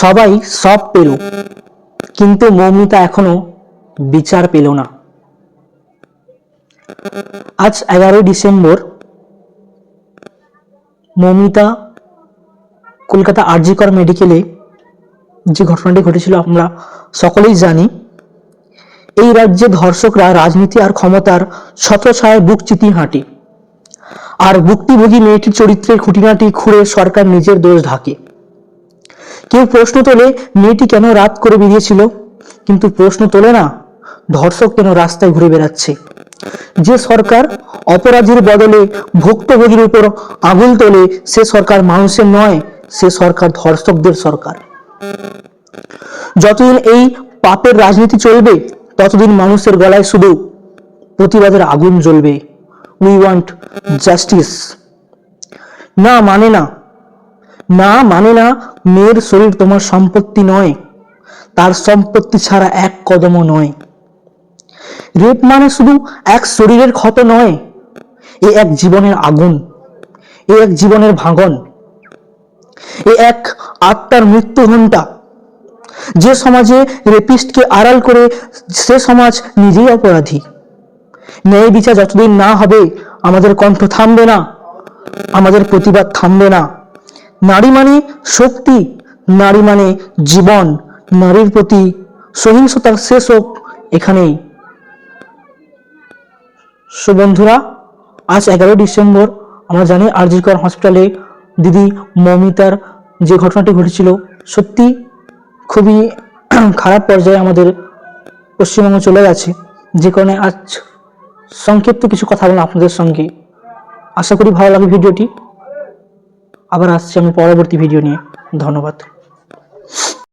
সবাই সব পেল, কিন্তু মৌমিতা এখনও বিচার পেল না। আজ এগারোই ডিসেম্বর, মৌমিতা কলকাতা আরজিকর মেডিকেলে যে ঘটনাটি ঘটেছিল আমরা সকলেই জানি, এই রাজ্যে ধর্ষকরা রাজনীতি আর ক্ষমতার ছত্রছায়ায় বুক চিতিয়ে হাঁটে। আর ভুক্তিভোগী মেয়েটির চরিত্রের খুঁটিনাটি খুঁড়ে সরকার নিজের দোষ ঢাকে। কেউ প্রশ্ন তোলে, মেয়েটি কেন রাত করে বেরিয়েছিল? কিন্তু প্রশ্ন তোলে না, ধর্ষক কেন রাস্তায় ঘুরে বেড়াচ্ছে? যে সরকার অপরাধীর বদলে ভুক্তভোগীর উপর আঙুল তোলে, সে সরকার মানুষের নয়, সে সরকার ধর্ষকদের সরকার। যতদিন এই পাপের রাজনীতি চলবে, ততদিন মানুষের গলায় শুধু প্রতিবাদের আগুন জ্বলবে। উই ওয়ান্ট জাস্টিস না মানে না না মানে না, মেয়ের শরীর তোমার সম্পত্তি নয়। তার সম্পত্তি ছাড়া এক কদমও নয়। রেপ মানে শুধু এক শরীরের ক্ষত নয়, এ এক জীবনের আগুন, এ এক জীবনের ভাঙন, এ এক আত্মার মৃত্যু ঘণ্টা যে সমাজে রেপিস্টকে আড়াল করে, সে সমাজ নিজেই অপরাধী। ন্যায় বিচার যতদিন না হবে, আমাদের কণ্ঠ থামবে না, আমাদের প্রতিবাদ থামবে না। নারী মানে শক্তি, নারী মানে জীবন, নারীর প্রতি সহিংসতার শেষ হোক এখানেই। সো বন্ধুরা, আজ এগারোই ডিসেম্বর, আমরা জানি আরজিকর হসপিটালে দিদি মমিতার যে ঘটনাটি ঘটেছিল, সত্যি খুবই খারাপ পর্যায়ে আমাদের পশ্চিমবঙ্গ চলে গেছে। যে কারণে আজ সংক্ষিপ্ত কিছু কথা বললাম আপনাদের সঙ্গে। আশা করি ভালো লাগে ভিডিওটি। আবার আসছি আমি পরবর্তী ভিডিও নিয়ে। ধন্যবাদ।